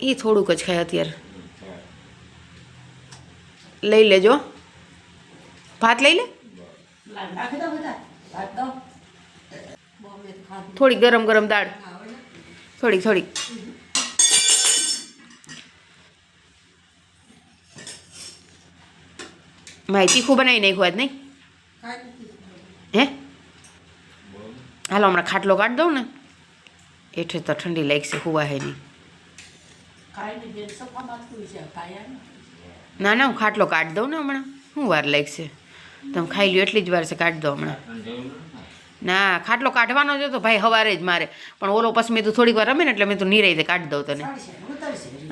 એ થોડુંક જ ખાય અત્યારે. લઈ લેજો. ભાત લઈ લે? થોડીક ગરમ ગરમ દાળ. થોડીક થોડીક. ભાઈ તીખું બનાવી નાખ્યું આજ નહીં? હે? હાલો, હમણાં ખાટલો કાઢ દઉં ને. હેઠે તો ઠંડી લાગશે હુવા હે નહીં. ને ના ના હું ખાટલો કાઢ દઉં ને હમણાં. શું વાર લાગશે? તમે ખાઈ લ્યો એટલી જ વાર છે કાઢ દો હમણાં. ના ખાટલો કાઢવાનો જ હતો ભાઈ સવારે જ મારે. પણ ઓલો પછી મેં તું થોડીક વાર રમે ને એટલે મેં તું નિરાઈ કાઢી દઉં તને.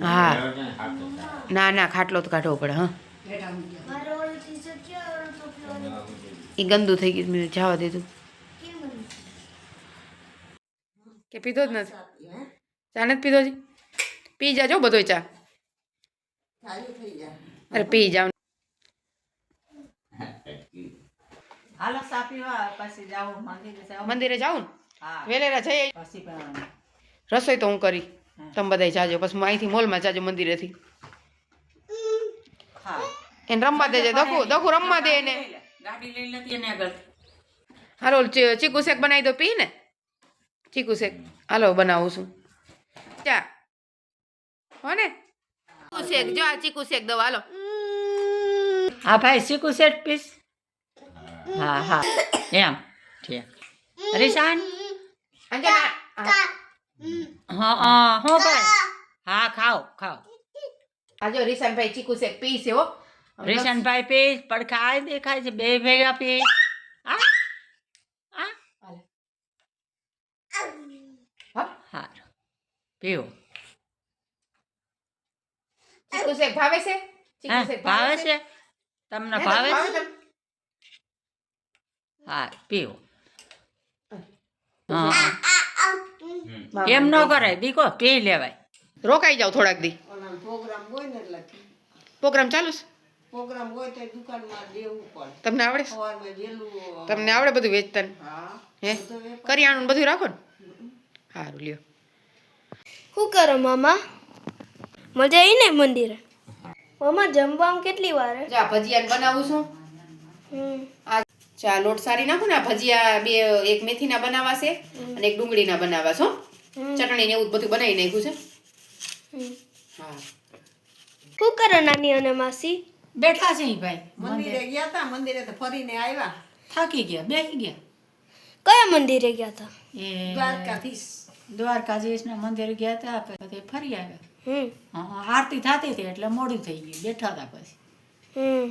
હા. ના ના ખાટલો તો કાઢવો પડે હા. એ ગંદુ થઈ ગયું મેં જવા દીધું કેમ બન્યું? કે પીધો જ નથી. ચા નથી પીધો જી પી જાજો બધો ચા. ચાલુ થઈ જાય. અરે પી જાવ. હાલો સા પીવા પછી જાઓ મંદિરે જાઓ મંદિરે ને? વેલેરા જઈએ પછી રસોઈ તો હું કરી. તમે બધા જાજો. પછી અહીંથી મોલમાં જાજો મંદિરેથી. એને રમવા દેજે. દખું દખું રમવા દે એને. ગાડી લઈ લેતી એને આગળ. હાલો ચીકુ શેક બનાવી દો પી ને. ચીકુ શેક હાલો બનાવું છું. ચા હો ને? ચીકુ શેક જો આ ચીકુ શેક દો હાલો. હા ભાઈ ચીકુ શેક પીસ હા હા. એમ. ઠીક. રીશાન હા. હા હું ભાઈ. હા ખાઓ ખાઓ. આ જો રીશાનભાઈ ચીકુ શેક પીસ એવો રીશાનભાઈ પીસ પડખાય દેખાય છે બે ભેગા પી આ આ હાલે. હા પીવો ચીકુ શેક ભાવે છે? ચીકુ શેક ભાવે છે? તમને ભાવે છે? હા પીવો. એમ ન કરાય દીકો પી લેવાય. રોકાઈ જાવ થોડાક દી. પ્રોગ્રામ હોય ને એટલે પ્રોગ્રામ ચાલુ છે? પ્રોગ્રામ હોય તો દુકાનમાં દેવું પડે. તમને આવડે છે? સવારમાં જેલું તમને આવડે બધું વેચતા હે. કરિયાણું ને બધું રાખો ને? સારું લ્યો. શું કરો મામા? મજા આવી ને મંદિરે? મામા જમવામાં કેટલી વાર? જા ભજીયા બનાવું છું. હમ. આ ચા લોટ સારી નાખું ને આ ભજીયા બે એક મેથીના બનાવાશે છે અને એક ડુંગળીના બનાવવા છો ચટણી ને એવું બધું બનાવી નાખ્યું છે. હમ. હા. શું કરો નાની અને માસી? બેઠા છે ઈ ભાઈ. મંદિરે ગયા તા? મંદિરે તો ફરીને આવ્યા. થાકી ગયા બેસી ગયા. કયા મંદિરે ગયા હતા એ દ્વારકાધીશ. દ્વારકાધીશના મંદિર ગયા હતા પછી ફરી આવ્યા. હા આરતી થતી હતી એટલે મોડું થઈ ગયું બેઠા હતા પછી.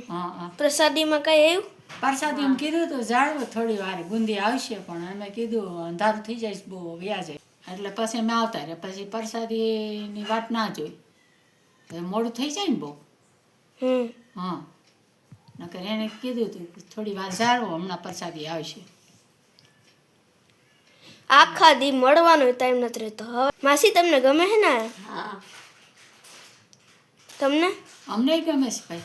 હા હા. પ્રસાદીમાં કઈ આવ્યું? પ્રસાદી કીધું તો જાળવો થોડી વાર બુંદી આવશે પણ અમે કીધું અંધારું થઈ જાય બહુ વ્યાજે. એટલે પછી અમે આવતા રહ્યા. પછી પ્રસાદીની વાત ના જોઈ. મોડું થઈ જાય ને બહુ. હા. નકર એને કીધું હતું થોડી વાર જાળવો હમણાં પ્રસાદી આવશે. આખા દી મળવાનો ટાઈમ નથી રહેતો. હવે માસી તમને ગમે છે ને? હા. તમને? અમને ગમે છે ભાઈ.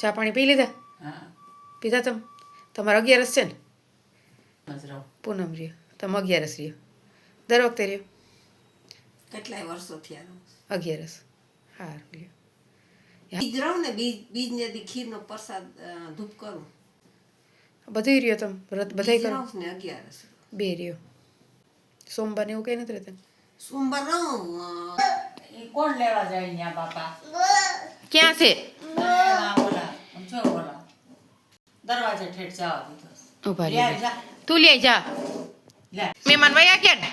ચા પાણી પી લીધા? હા. પીધા તમે? તમારે અગિયારસ છે ને? પૂનમ રહ્યો. તમે અગિયારસ રહ્યો. દર વખતે રહ્યો? કેટલાય વર્ષો થયા અગિયારસ. સારું રહ્યો બીજ રહું ને બીજ બીજ ને દી ખીરનો પ્રસાદ ધૂપ કરું. બધું રહ્યો તમે વ્રત બધાય કરો ને અગિયારસ બે રહ્યો સોમવાર એવું કઈ નથી રહેતા સોમવાર રહું એ કોણ લેવા જાય ત્યાં બાપા ક્યાં છે જો ઓલા દરવાજે ઠેઠ જવા દીધો ઊભા લે જા તું લે જા મહેમાન વયા ગયા ને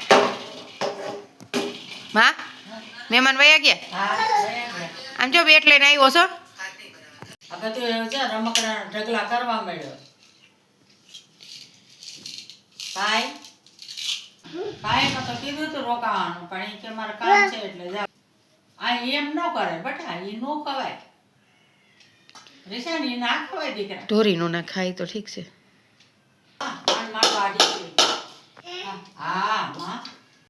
હા મહેમાન વયા ગયા. આમ જો બેટ લઈને આવ્યો છો હવે તો રમકડા ઢગલા કરવા મળ્યો ભાઈ? ભાઈ તો કીધું તું રોકાવાનું પણ એ કે મારે કામ છે એટલે જા. આ એમ ન કરે બટા એ નો ખવાય રીસાની ના ખવાય દીકરા. ઢોરીનું ના ખાય તો ઠીક છે. હા. હા,